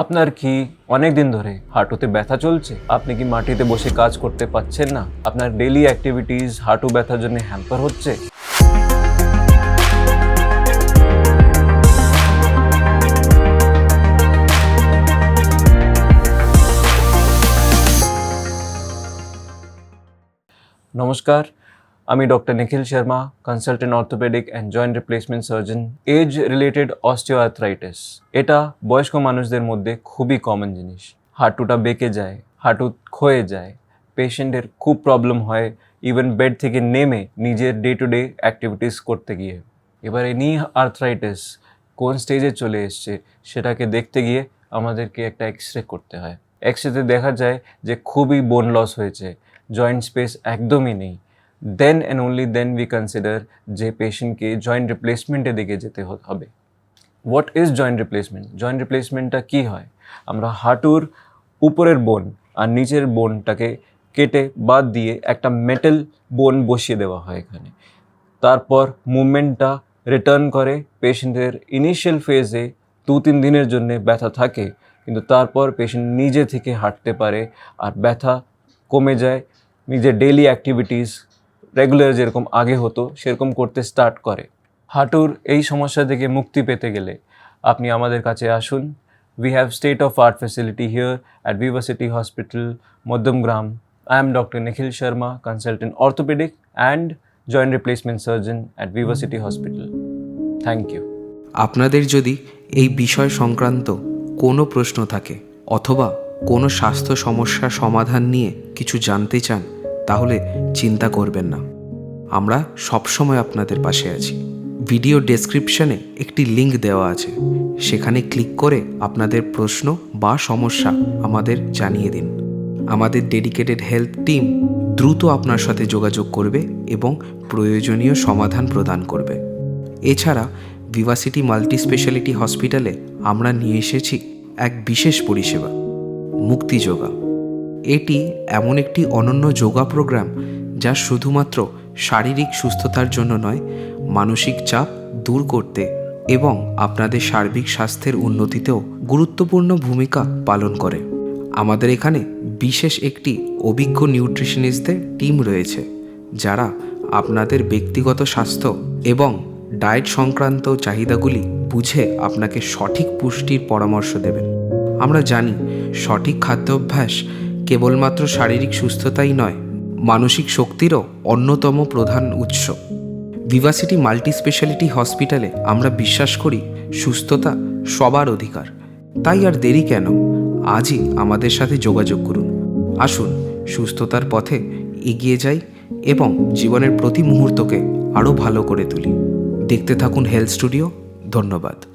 আপনার কি অনেক দিন ধরে হাঁটুতে ব্যথা চলছে? আপনি কি মাটিতে বসে কাজ করতে পাচ্ছেন না? আপনার ডেলি অ্যাক্টিভিটিস হাঁটু ব্যথার জন্য হ্যাম্পার হচ্ছে? নমস্কার আমি doctor Nikhil Sharma consultant orthopaedic and joint replacement surgeon age related osteoarthritis এটা বয়স্ক মানুষদের মধ্যে খুবই কমন জিনিস। হাঁটুটা বেঁকে যায়, হাঁটু ক্ষয়ে যায় পেশেন্টের খুব প্রবলেম হয় ইভেন বেড থেকে নেমে নিজের ডে টু ডে অ্যাক্টিভিটিস করতে গিয়ে। এবারে নি আর্থ্রাইটিস কোন স্টেজে চলে এসছে সেটাকে দেখতে গিয়ে আমাদেরকে একটা এক্স রে করতে হয়। এক্স রেতে দেখা যায় যে খুবই বোন লস হয়েছে জয়েন্ট স্পেস একদমই নেই। Then and only then we consider যে পেশেন্টকে জয়েন্ট রিপ্লেসমেন্টের দিকে যেতে হবে। What is joint replacement joint রিপ্লেসমেন্টটা কী হয়? আমরা হাঁটুর উপরের বোন আর নিচের বোনটাকে কেটে বাদ দিয়ে একটা মেটাল বোন বসিয়ে দেওয়া হয় এখানে। তারপর মুভমেন্টটা রিটার্ন করে পেশেন্টের ইনিশিয়াল ফেজে দু তিন দিনের জন্য ব্যথা থাকে, কিন্তু তারপর পেশেন্ট নিজে থেকে হাঁটতে পারে আর ব্যথা কমে যায়, নিজের ডেলি অ্যাক্টিভিটিস রেগুলার যেরকম আগে হতো, সেরকম করতে স্টার্ট করে। হাঁটুর এই সমস্যা থেকে মুক্তি পেতে গেলে আপনি আমাদের কাছে আসুন। We have state of art facility here at Vivacity hospital Madhyamgram I am doctor Nikhil Sharma consultant orthopaedic and joint replacement surgeon at Vivacity hospital thank you আপনাদের যদি এই বিষয় সংক্রান্ত কোনো প্রশ্ন থাকে অথবা কোনো স্বাস্থ্য সমস্যার সমাধান নিয়ে কিছু জানতে চান তাহলে চিন্তা করবেন না। আমরা সবসময় আপনাদের পাশে আছি। ভিডিও ডেসক্রিপশনে একটি লিংক দেওয়া আছে। সেখানে ক্লিক করে আপনাদের প্রশ্ন বা সমস্যা আমাদের জানিয়ে দিন। আমাদের ডেডিকেটেড হেলথ টিম দ্রুত আপনার সাথে যোগাযোগ করবে এবং প্রয়োজনীয় সমাধান প্রদান করবে। এছাড়া ভিভাসিটি মাল্টি স্পেশালিটি হসপিটালে আমরা নিয়ে এসেছি এক বিশেষ পরিষেবা, মুক্তি যোগা। এটি এমন একটি অনন্য যোগা প্রোগ্রাম যা শুধুমাত্র শারীরিক সুস্থতার জন্য নয়, মানসিক চাপ দূর করতে এবং আপনাদের সার্বিক স্বাস্থ্যের উন্নতিতেও গুরুত্বপূর্ণ ভূমিকা পালন করে। আমাদের এখানে বিশেষ একটি অভিজ্ঞ নিউট্রিশনিস্টদের টিম রয়েছে, যারা আপনাদের ব্যক্তিগত স্বাস্থ্য এবং ডায়েট সংক্রান্ত চাহিদাগুলি বুঝে আপনাকে সঠিক পুষ্টির পরামর্শ দেবেন। আমরা জানি সঠিক খাদ্যাভ্যাস কেবলমাত্র শারীরিক সুস্থতাই নয়, মানসিক শক্তিরও অন্যতম প্রধান উৎস। ভিভাসিটি মাল্টি স্পেশালিটি হসপিটালে আমরা বিশ্বাস করি সুস্থতা সবার অধিকার। তাই আর দেরি কেন? আজই আমাদের সাথে যোগাযোগ করুন। আসুন, সুস্থতার পথে এগিয়ে যাই এবং জীবনের প্রতি মুহূর্তকে আরও ভালো করে তুলি। দেখতে থাকুন হেলথ স্টুডিও। ধন্যবাদ।